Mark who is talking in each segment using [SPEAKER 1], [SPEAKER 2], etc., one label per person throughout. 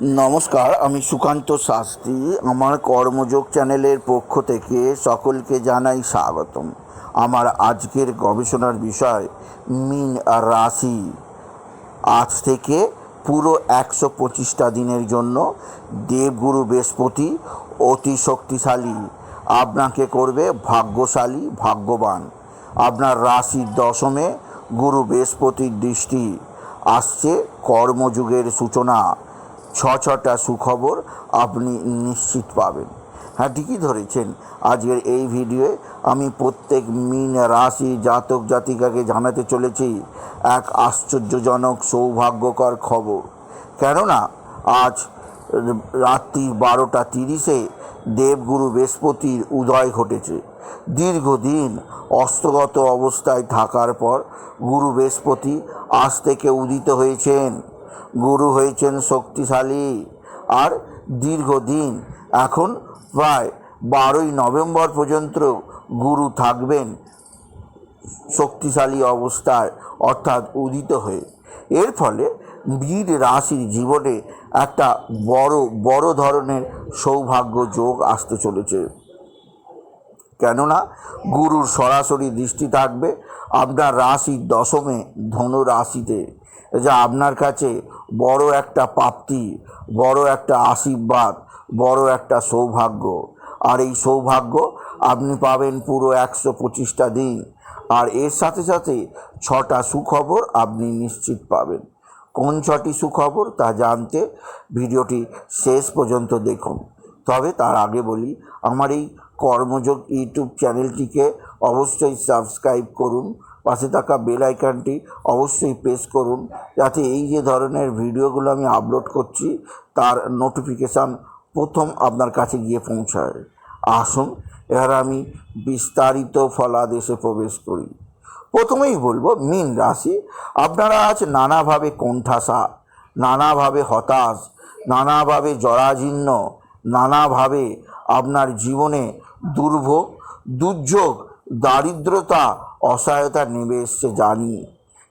[SPEAKER 1] নমস্কার, আমি সুকান্ত শাস্ত্রী। আমার কর্মযোগ চ্যানেলের পক্ষ থেকে সকলকে জানাই স্বাগতম। আমার আজকের গবেষণার বিষয়, মিন রাশি। আজ থেকে পুরো একশো পঁচিশটা দিনের জন্য দেবগুরু বৃহস্পতি অতি শক্তিশালী। আপনাকে করবে ভাগ্যশালী, ভাগ্যবান। আপনার রাশির দশমে গুরু বৃহস্পতির দৃষ্টি। আসছে কর্মযুগের সূচনা। ছ ছটা সুখবর আপনি নিশ্চিত পাবেন। হ্যাঁ ঠিকই ধরেছেন। আজকের এই ভিডিওয়ে আমি প্রত্যেক মিন রাশি জাতক জাতিকাকে জানাতে চলেছি এক আশ্চর্যজনক, সৌভাগ্যকর খবর। কেননা, আজ রাত্রি বারোটা তিরিশে দেবগুরু বৃহস্পতির উদয় ঘটেছে। দীর্ঘদিন অস্তগত অবস্থায় থাকার পর গুরু বৃহস্পতি আজ থেকে উদিত হয়েছেন। গুরু হয়েছেন শক্তিশালী আর দীর্ঘদিন, এখন প্রায় বারোই নভেম্বর পর্যন্ত গুরু থাকবেন শক্তিশালী অবস্থায় অর্থাৎ উদিত হয়ে। এর ফলে বীর রাশির জীবনে একটা বড় বড় ধরনের সৌভাগ্য যোগ আসতে চলেছে। কেননা গুরুর সরাসরি দৃষ্টি থাকবে আপনার রাশির দশমে ধনু রাশিতে। যা আপনার কাছে বড় একটা প্রাপ্তি, বড় একটা আশীর্বাদ, বড় একটা সৌভাগ্য। আর এই সৌভাগ্য আপনি পাবেন পুরো একশো পঁচিশটা দিন। আর এর সাথে সাথে ছটা সুখবর আপনি নিশ্চিত পাবেন। কোন ছটি সুখবর তা জানতে ভিডিওটি শেষ পর্যন্ত দেখুন। তবে তার আগে বলি, আমার এই কর্মযোগ ইউটিউব চ্যানেলটিকে অবশ্যই সাবস্ক্রাইব করুন। পাশে থাকা বেল আইকনটি অবশ্যই প্রেস করুন যাতে এই যে ধরনের ভিডিওগুলো আমি আপলোড করছি, তার নোটিফিকেশান প্রথম আপনার কাছে গিয়ে পৌঁছায়। আসুন, এবার আমি বিস্তারিত ফলাদেশে প্রবেশ করি। প্রথমেই বলব, মীন রাশি, আপনারা আজ নানাভাবে কোণঠাসা, নানাভাবে হতাশ, নানাভাবে জরাজীর্ণ, নানাভাবে আপনার জীবনে দুর্ভোগ, দুর্যোগ, দারিদ্রতা, অসহায়তা নেমে এসছে জানি।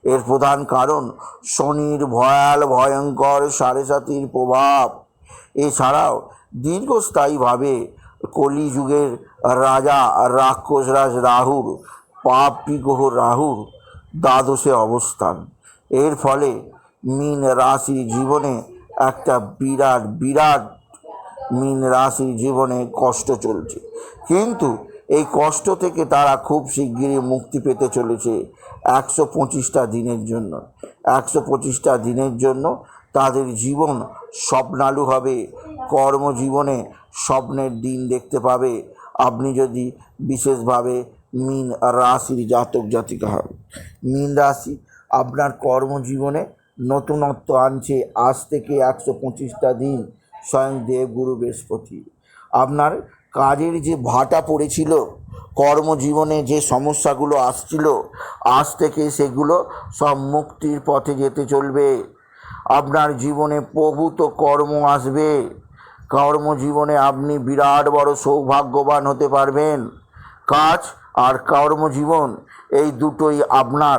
[SPEAKER 1] এর প্রধান কারণ শনির ভয়াল, ভয়ঙ্কর, সাড়ে সাতির প্রভাব। এছাড়াও দীর্ঘস্থায়ীভাবে কলিযুগের রাজা রাক্ষসরাজ রাহুর পাপ বিগ্রহ রাহুর দ্বাদশে অবস্থান। এর ফলে মীন রাশির জীবনে একটা বিরাট বিরাট মীন রাশির জীবনে কষ্ট চলছে। কিন্তু এই কষ্ট থেকে তারা খুব শিগগিরই মুক্তি পেতে চলেছে একশো পঁচিশটা দিনের জন্য। একশো পঁচিশটা দিনের জন্য তাদের জীবন স্বপ্নালু হবে। কর্মজীবনে স্বপ্নের দিন দেখতে পাবে। আপনি যদি বিশেষভাবে মীন রাশির জাতক জাতিকা হন, মীন রাশি আপনার কর্মজীবনে নতুনত্ব আনছে। আজ থেকে একশো পঁচিশটা দিন স্বয়ং দেবগুরু বৃহস্পতি। আপনার কাজের যে ভাটা পড়েছিল, কর্মজীবনে যে সমস্যাগুলো আসছিল, আজ থেকে সেগুলো সব মুক্তির পথে যেতে চলবে। আপনার জীবনে প্রভূত কর্ম আসবে। কর্মজীবনে আপনি বিরাট বড় সৌভাগ্যবান হতে পারবেন। কাজ আর কর্মজীবন, এই দুটোই আপনার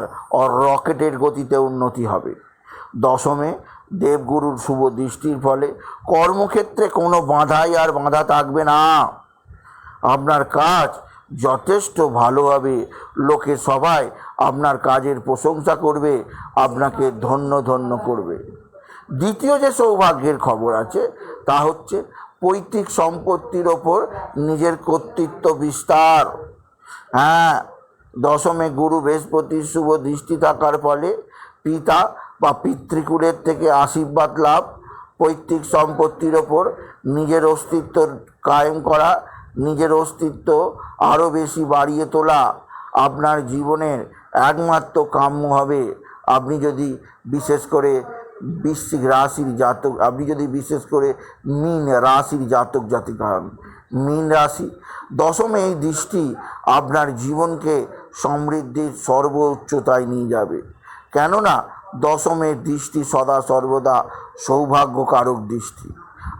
[SPEAKER 1] রকেটের গতিতে উন্নতি হবে। দশমে দেবগুরুর শুভ দৃষ্টির ফলে কর্মক্ষেত্রে কোনো বাঁধাই আর বাঁধা থাকবে না। আপনার কাজ যথেষ্ট ভালোভাবে লোকে সবাই আপনার কাজের প্রশংসা করবে, আপনাকে ধন্য ধন্য করবে। দ্বিতীয় যে সৌভাগ্যের খবর আছে, তা হচ্ছে পৈতৃক সম্পত্তির ওপর নিজের কর্তৃত্ব বিস্তার। হ্যাঁ দশমে গুরু বৃহস্পতির শুভ দৃষ্টি থাকার ফলে পিতা বা পিতৃকুলের থেকে আশীর্বাদ লাভ, পৈতৃক সম্পত্তির ওপর নিজের অস্তিত্ব কায়েম করা, নিজের অস্তিত্ব আরও বেশি বাড়িয়ে তোলা আপনার জীবনের একমাত্র কাম্য হবে। আপনি যদি বিশেষ করে বৃশ্চিক রাশির জাতক, আপনি যদি বিশেষ করে মীন রাশির জাতক জাতিকা হন। মীন রাশি, দশমে এই দৃষ্টি আপনার জীবনকে সমৃদ্ধির সর্বোচ্চতায় নিয়ে যাবে। কেননা দশমের দৃষ্টি সদা সর্বদা সৌভাগ্যকারক দৃষ্টি।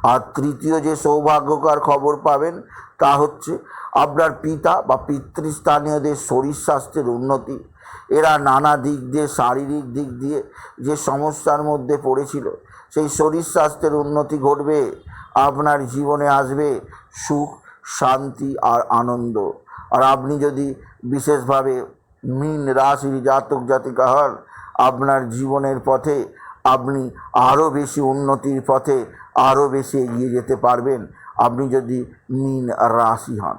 [SPEAKER 1] আর তৃতীয় যে সৌভাগ্যকার খবর পাবেন, তা হচ্ছে আপনার পিতা বা পিতৃস্থানীয়দের শরীর স্বাস্থ্যের উন্নতি। এরা নানা দিক দিয়ে, শারীরিক দিক দিয়ে যে সমস্যার মধ্যে পড়েছিল, সেই শরীর স্বাস্থ্যের উন্নতি ঘটবে, আপনার জীবনে আসবে সুখ, শান্তি আর আনন্দ। আর আপনি যদি বিশেষভাবে মীন রাশির জাতক জাতিকা হন আপনার জীবনের পথে আপনি আরও বেশি উন্নতির পথে আরও বেশি এগিয়ে যেতে পারবেন। আপনি যদি মীন রাশি হন,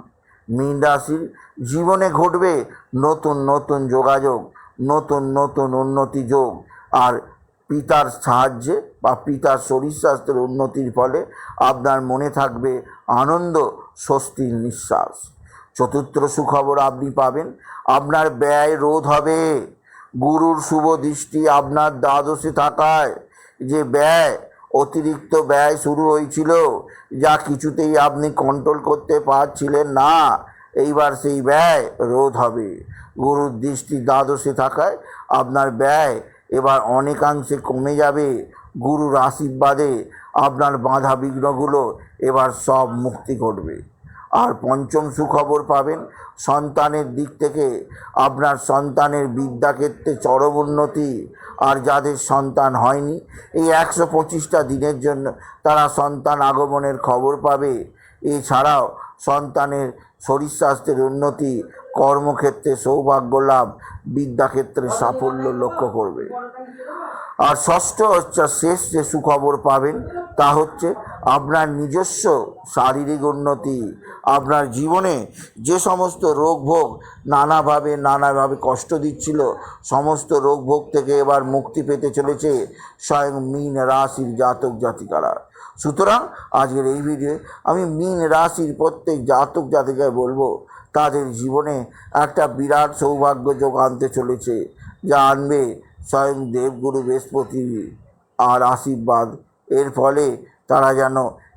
[SPEAKER 1] মীন রাশির জীবনে ঘটবে নতুন নতুন যোগাযোগ, নতুন নতুন উন্নতি যোগ। আর পিতার সাহায্যে বা পিতার শরীর স্বাস্থ্যের উন্নতির ফলে আপনার মনে থাকবে আনন্দ, স্বস্তির নিঃশ্বাস। চতুর্থ সুখবর আপনি পাবেন, আপনার ব্যয় রোধ হবে। গুরুর শুভ দৃষ্টি আপনার দ্বাদশে থাকায় যে ব্যয়, অতিরিক্ত ব্যয় শুরু হয়েছিল, যা কিছুতেই আপনি কন্ট্রোল করতে পারছিলেন না, এইবার সেই ব্যয় রোধ হবে। গুরুর দৃষ্টি দ্বাদশে থাকায় আপনার ব্যয় এবার অনেকাংশে কমে যাবে। গুরুর আশীর্বাদে আপনার বাধা বিঘ্নগুলো এবার সব মুক্তি ঘটবে। আর পঞ্চম সুখবর পাবেন। সন্তানের দিক থেকে আপনার সন্তানের বিদ্যাক্ষেত্রে চরম উন্নতি আর যাদের সন্তান হয়নি, এই একশো পঁচিশটা দিনের জন্য তারা সন্তান আগমনের খবর পাবে। এছাড়াও সন্তানের শরীর স্বাস্থ্যের উন্নতি, কর্মক্ষেত্রে সৌভাগ্য লাভ, বিদ্যাক্ষেত্রে সাফল্য লক্ষ্য করবে। আর ষষ্ঠ হচ্ছে, শেষ যে সুখবর পাবেন তা হচ্ছে আপনার নিজস্ব শারীরিক উন্নতি, আপনার জীবনে যে সমস্ত রোগ ভোগ নানাভাবে নানাভাবে কষ্ট দিচ্ছিল, সমস্ত রোগ ভোগ থেকে এবার মুক্তি পেতে চলেছে স্বয়ং মীন রাশির জাতক জাতিকারা। সুতরাং আজকের এই ভিডিও আমি মীন রাশির প্রত্যেক জাতক জাতিকায় বলব, তাদের জীবনে একটা বিরাট সৌভাগ্য যোগ আনতে চলেছে। যা আনবে স্বয়ং দেবগুরু বৃহস্পতি আর আশীর্বাদ। এর ফলে তারা যেন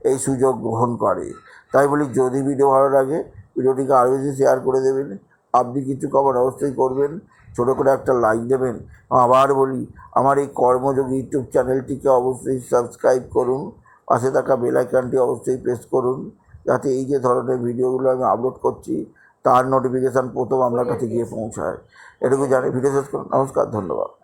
[SPEAKER 1] এই সুযোগ গ্রহণ করে। তাই বলি, যদি ভিডিও ভালো লাগে ভিডিওটিকে আরও বেশি শেয়ার করে দেবেন। আপনি কিছু খবর অবশ্যই করবেন। ছোটো করে একটা লাইক দেবেন। আবার বলি, আমার এই কর্মযোগ ইউটিউব চ্যানেলটিকে অবশ্যই সাবস্ক্রাইব করুন। পাশে থাকা বেল আইকনটি অবশ্যই প্রেস করুন। যাতে এই যে ধরনের ভিডিওগুলো আমি আপলোড করছি, তার নোটিফিকেশান প্রথম আপনার কাছে গিয়ে পৌঁছায়। এটুকু জানি। ভিডিও শেষ করুন। নমস্কার। ধন্যবাদ।